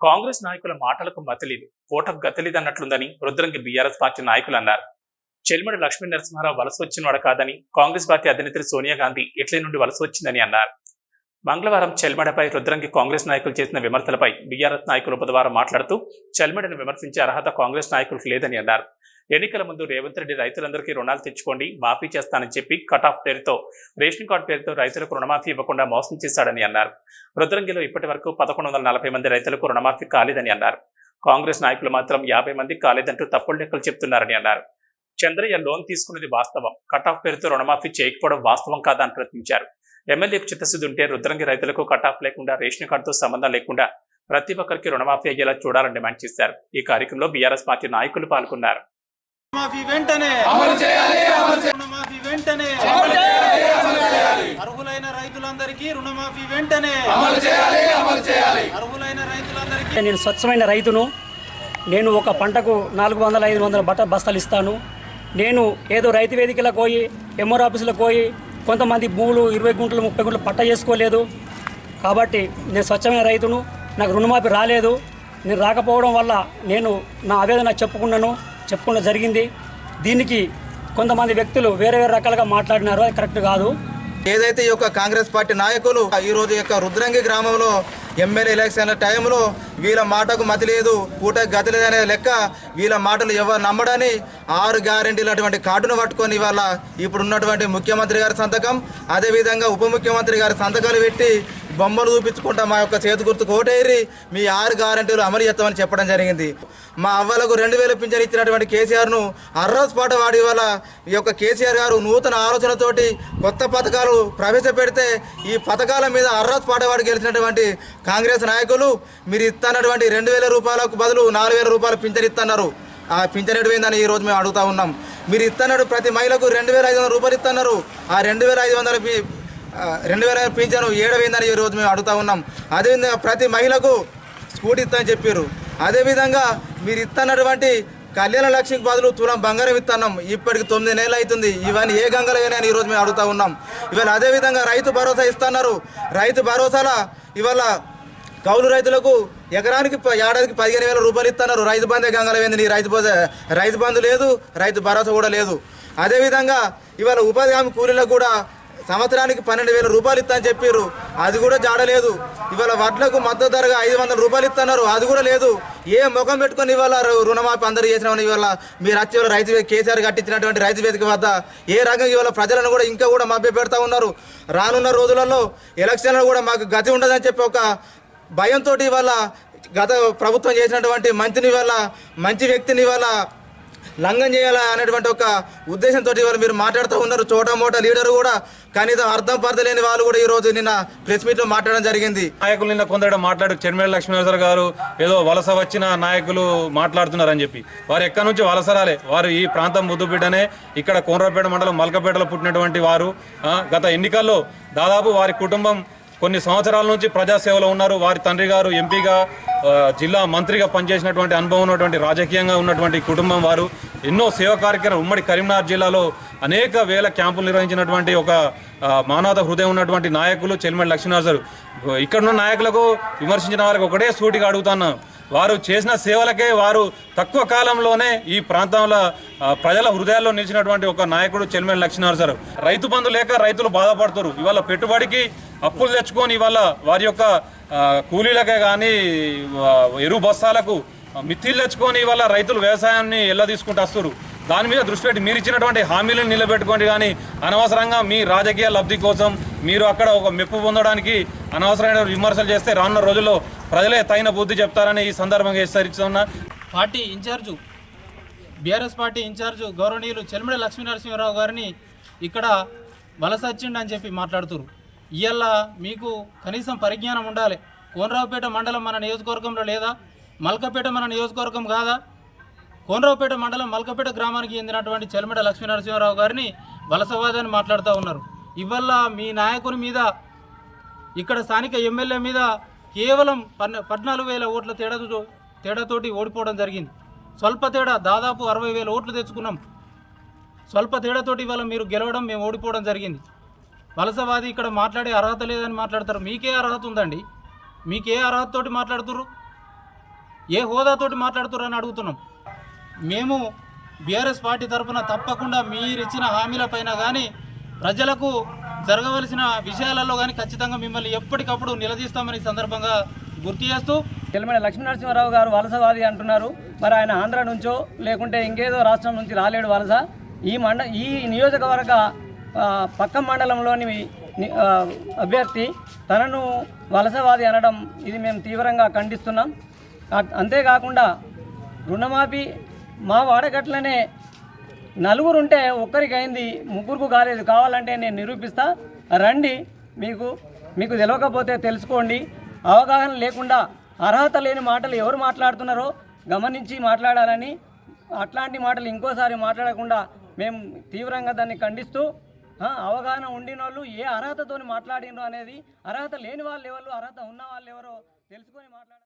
కాంగ్రెస్ నాయకుల మాటలకు మతలేదు. ఓటకు గతలేదన్నట్లుందని రుద్రంగి బీఆర్ఎస్ పార్టీ నాయకులు అన్నారు. చెల్మడి లక్ష్మీ నరసింహారావు వలస వచ్చినవాడు కాదని కాంగ్రెస్ పార్టీ అధినేత్రి సోనియా గాంధీ ఇట్లీ నుండి వలస వచ్చిందని అన్నారు. మంగళవారం చెల్మడపై రుద్రంగి కాంగ్రెస్ నాయకులు చేసిన విమర్శలపై బీఆర్ఎస్ నాయకులు బుధవారం మాట్లాడుతూ చెల్మడిని విమర్శించే అర్హత కాంగ్రెస్ నాయకులకు లేదని అన్నారు. ఎన్నికల ముందు రేవంత్ రెడ్డి రైతులందరికీ రుణాలు తెచ్చుకోండి మాఫీ చేస్తానని చెప్పి కట్ ఆఫ్ పేరుతో రేషన్ కార్డు పేరుతో రైతులకు రుణమాఫీ ఇవ్వకుండా మోసం చేశాడని అన్నారు. రుద్రంగిలో ఇప్పటి వరకు పదకొండు వందల నలభై మంది రైతులకు రుణమాఫీ కాలేదని అన్నారు. కాంగ్రెస్ నాయకులు మాత్రం యాభై మంది కాలేదంటూ తప్పుడు లెక్కలు చెప్తున్నారని అన్నారు. చంద్రయ్య లోన్ తీసుకున్నది వాస్తవం కట్ ఆఫ్ పేరుతో రుణమాఫీ చేయకపోవడం వాస్తవం కాదని ప్రశ్నించారు. ఎమ్మెల్యేకు చిత్తశుద్ధి ఉంటే రుద్రంగి రైతులకు కట్ ఆఫ్ లేకుండా రేషన్ కార్డుతో సంబంధం లేకుండా ప్రతి ఒక్కరికి రుణమాఫీ అయ్యేలా చూడాలని డిమాండ్ చేశారు. ఈ కార్యక్రమంలో బీఆర్ఎస్ పార్టీ నాయకులు పాల్గొన్నారు. రుణమాఫీ వెంటనే. అమలు చేయాలి అమలు చేయాలి. రుణమాఫీ వెంటనే. అమలు చేయాలి అమలు చేయాలి. అర్హులైన రైతులందరికీ రుణమాఫీ వెంటనే. అమలు చేయాలి అమలు చేయాలి. అర్హులైన రైతులందరికీ. నేను స్వచ్ఛమైన రైతును. నేను ఒక పంటకు నాలుగు వందల ఐదు వందల బట్ట బస్తాలు ఇస్తాను. నేను ఏదో రైతు వేదికలకు పోయి ఎంఆర్ ఆఫీసులకు పోయి కొంతమంది భూములు ఇరవై గుంటలు ముప్పై గుంటలు పట్ట చేసుకోలేదు. కాబట్టి నేను స్వచ్ఛమైన రైతును. నాకు రుణమాఫీ రాలేదు. నేను రాకపోవడం వల్ల నేను నా ఆవేదన చెప్పుకున్నాను. చెప్పడం జరిగింది. దీనికి కొంతమంది వ్యక్తులు వేరే వేరే రకాలుగా మాట్లాడినారు. అది కరెక్ట్ కాదు. ఏదైతే ఈ యొక్క కాంగ్రెస్ పార్టీ నాయకులు ఈ రోజు యొక్క రుద్రంగి గ్రామంలో ఎమ్మెల్యే ఎలక్షన్ టైంలో వీళ్ళ మాటకు మతి లేదు పూట గతి లేదనే లెక్క వీళ్ళ మాటలు ఎవరు నమ్మడని ఆరు గ్యారెంటీలు అటువంటి కార్డును పట్టుకొని ఇవాళ ఇప్పుడున్నటువంటి ముఖ్యమంత్రి గారి సంతకం అదేవిధంగా ఉప ముఖ్యమంత్రి గారి సంతకాలు పెట్టి బొమ్మలు చూపించుకుంటా మా యొక్క చేతి గుర్తు కోటేరి మీ ఆరు గ్యారెంటీలు అమలు చేస్తామని చెప్పడం జరిగింది. మా అవ్వలకు రెండు వేల పింఛన్ ఇచ్చినటువంటి కేసీఆర్ను అర్రస్ పాట వాడి వల్ల ఈ యొక్క కేసీఆర్ గారు నూతన ఆలోచనతోటి కొత్త పథకాలు ప్రవేశపెడితే ఈ పథకాల మీద అర్రస్ పాటవాడు గెలిచినటువంటి కాంగ్రెస్ నాయకులు మీరు ఇస్తున్నటువంటి రెండు వేల రూపాయలకు బదులు నాలుగు వేల రూపాయలు పింఛన్ ఇస్తున్నారు ఆ పింఛన్ ఎడిపోయిందని ఈరోజు మేము అడుగుతా ఉన్నాం. మీరు ఇస్తున్నాడు ప్రతి మహిళకు రెండు వేల ఐదు వందల రూపాయలు ఇస్తున్నారు ఆ రెండు వేల ఐదు వందల రెండు వేల పింఛను ఏడవైందని ఈ రోజు మేము అడుగుతా ఉన్నాం. అదేవిధంగా ప్రతి మహిళకు స్కూటీ ఇస్తానని చెప్పారు. అదేవిధంగా మీరు ఇస్తున్నటువంటి కళ్యాణ లక్ష్మికి బదులు తులం బంగారం ఇస్తున్నాం ఇప్పటికి తొమ్మిది నెలలు అవుతుంది. ఇవన్నీ ఏ గంగలైనా అని ఈరోజు మేము అడుగుతా ఉన్నాం. ఇవాళ అదేవిధంగా రైతు భరోసా ఇస్తున్నారు. రైతు భరోసాల ఇవాళ కౌలు రైతులకు ఎకరానికి ఏడాదికి పదిహేను వేల రూపాయలు ఇస్తున్నారు రైతు బంధే గంగల రైతు రైతు బంధు లేదు రైతు భరోసా కూడా లేదు. అదేవిధంగా ఇవాళ ఉపాధి హామీ కూలీలకు కూడా సంవత్సరానికి పన్నెండు వేల రూపాయలు ఇస్తా అని చెప్పారు అది కూడా జాడలేదు. ఇవాళ వడ్లకు మద్దతు ధరగా ఐదు వందల రూపాయలు ఇస్తున్నారు అది కూడా లేదు. ఏ ముఖం పెట్టుకొని ఇవాళ రుణమాఫీ అందరూ చేసినామని ఇవాళ మీరు వచ్చి రైతు కేసీఆర్ కట్టించినటువంటి రైతు వేదిక వద్ద ఏ రకంగా ఇవాళ ప్రజలను కూడా ఇంకా కూడా మభ్య పెడతా ఉన్నారు. రానున్న రోజులలో ఎలక్షన్లో కూడా మాకు గతి ఉండదని చెప్పి ఒక భయంతో ఇవాళ గత ప్రభుత్వం చేసినటువంటి మంత్రిని వల్ల మంచి వ్యక్తిని వల్ల లంఘం చేయాలా అనేటువంటి ఒక ఉద్దేశంతో ఇవాళ మీరు మాట్లాడుతూ ఉన్నారు. చోట మోట లీడర్ కూడా కనీసం అర్థం పరదలేని వాళ్ళు కూడా ఈ రోజు నిన్న ప్రెస్ మీట్లో మాట్లాడడం జరిగింది. నాయకులు నిన్న కొందరు మాట్లాడు చెర్మేల లక్ష్మీనరసరావు గారు ఏదో వలస వచ్చిన నాయకులు మాట్లాడుతున్నారని చెప్పి. వారు ఎక్కడి నుంచి వలస రాలే? వారు ఈ ప్రాంతం ముద్దుబిడ్డనే ఇక్కడ కోనరాపేట మండలం మల్కపేటలో పుట్టినటువంటి వారు గత ఎన్నికల్లో దాదాపు వారి కుటుంబం కొన్ని సంవత్సరాల నుంచి ప్రజాసేవలో ఉన్నారు. వారి తండ్రి గారు ఎంపీగా జిల్లా మంత్రిగా పనిచేసినటువంటి అనుభవం ఉన్నటువంటి రాజకీయంగా ఉన్నటువంటి కుటుంబం వారు ఎన్నో సేవా కార్యక్రమం ఉమ్మడి కరీంనగర్ జిల్లాలో అనేక వేల క్యాంపులు నిర్వహించినటువంటి ఒక మానవత హృదయం ఉన్నటువంటి నాయకులు చెల్మడి లక్ష్మీనరసరు ఇక్కడున్న నాయకులకు విమర్శించిన వారికి ఒకటే సూటిగా అడుగుతున్నాను వారు చేసిన సేవలకే వారు తక్కువ కాలంలోనే ఈ ప్రాంతంలో ప్రజల హృదయాల్లో నిలిచినటువంటి ఒక నాయకుడు చెల్మేలి లక్ష్మీనరసరు రైతు బంధు లేక రైతులు బాధపడుతారు ఇవాళ పెట్టుబడికి అప్పులు తెచ్చుకొని వాళ్ళ వారి యొక్క కూలీలకే కానీ ఎరువు బస్తాలకు మిత్తిలు తెచ్చుకొని వాళ్ళ రైతులు వ్యవసాయాన్ని ఎలా తీసుకుంటూ వస్తారు దాని మీద దృష్టి పెట్టి మీరు ఇచ్చినటువంటి హామీలను నిలబెట్టుకోండి కానీ అనవసరంగా మీ రాజకీయ లబ్ధి కోసం మీరు అక్కడ ఒక మెప్పు పొందడానికి అనవసరమైన విమర్శలు చేస్తే రానున్న రోజుల్లో ప్రజలే తగిన బుద్ధి చెప్తారని ఈ సందర్భంగా హెచ్చరిస్తున్నా. Party incharge BRS party incharge గౌరవనీయులు చెల్మిడి లక్ష్మీనరసింహారావు గారిని ఇక్కడ వలస అని చెప్పి మాట్లాడుతున్నారు. ఇవాళ మీకు కనీసం పరిజ్ఞానం ఉండాలి. కోనరావుపేట మండలం మన నియోజకవర్గంలో లేదా? మల్కపేట మన నియోజకవర్గం కాదా? కోనరావుపేట మండలం మల్కపేట గ్రామానికి చెందినటువంటి చెల్మిడ లక్ష్మీనరసింహారావు గారిని వలసవాదాన్ని మాట్లాడుతూ ఉన్నారు. ఇవల్ల మీ నాయకుని మీద ఇక్కడ స్థానిక ఎమ్మెల్యే మీద కేవలం పద్నాలుగు వేల ఓట్ల తేడాతో తేడాతోటి ఓడిపోవడం జరిగింది. స్వల్ప తేడా దాదాపు అరవై వేల ఓట్లు తెచ్చుకున్నాం. స్వల్ప తేడాతోటి ఇవాళ మీరు గెలవడం మేము ఓడిపోవడం జరిగింది. వలసవాది ఇక్కడ మాట్లాడే అర్హత లేదని మాట్లాడతారు. మీకే అర్హత ఉందండి. మీకే అర్హతతోటి మాట్లాడుతుర్రు? ఏ హోదాతోటి మాట్లాడుతున్నారని అడుగుతున్నాం. మేము బీఆర్ఎస్ పార్టీ తరఫున తప్పకుండా మీరిచ్చిన హామీలపైన కానీ ప్రజలకు జరగవలసిన విషయాలలో కానీ ఖచ్చితంగా మిమ్మల్ని ఎప్పటికప్పుడు నిలదీస్తామని సందర్భంగా గుర్తు చేస్తూ తెలమైన లక్ష్మీనరసింహారావు గారు వలసవాది అంటున్నారు. మరి ఆయన ఆంధ్ర నుంచో లేకుంటే ఇంకేదో రాష్ట్రం నుంచి రాలేడు వలస. ఈ మండ ఈ నియోజకవర్గ పక్క మండలంలోని అభ్యర్థి తనను వలసవాది అనడం ఇది మేము తీవ్రంగా ఖండిస్తున్నాం. అంతేకాకుండా రుణమాఫీ మా వాడగట్లనే నలుగురు ఉంటే ఒక్కరికి అయింది ముగ్గురుకు కాలేదు. కావాలంటే నేను నిరూపిస్తా. రండి మీకు మీకు తెలియకపోతే తెలుసుకోండి. అవగాహన లేకుండా అర్హత లేని మాటలు ఎవరు మాట్లాడుతున్నారో గమనించి మాట్లాడాలని అట్లాంటి మాటలు ఇంకోసారి మాట్లాడకుండా మేము తీవ్రంగా దాన్ని ఖండిస్తూ అవగాహన ఉండిన వాళ్ళు ఏ అర్హతతోని మాట్లాడినో అనేది అర్హత లేని వాళ్ళు ఎవరు అర్హత ఉన్న వాళ్ళు ఎవరో తెలుసుకొని మాట్లాడారు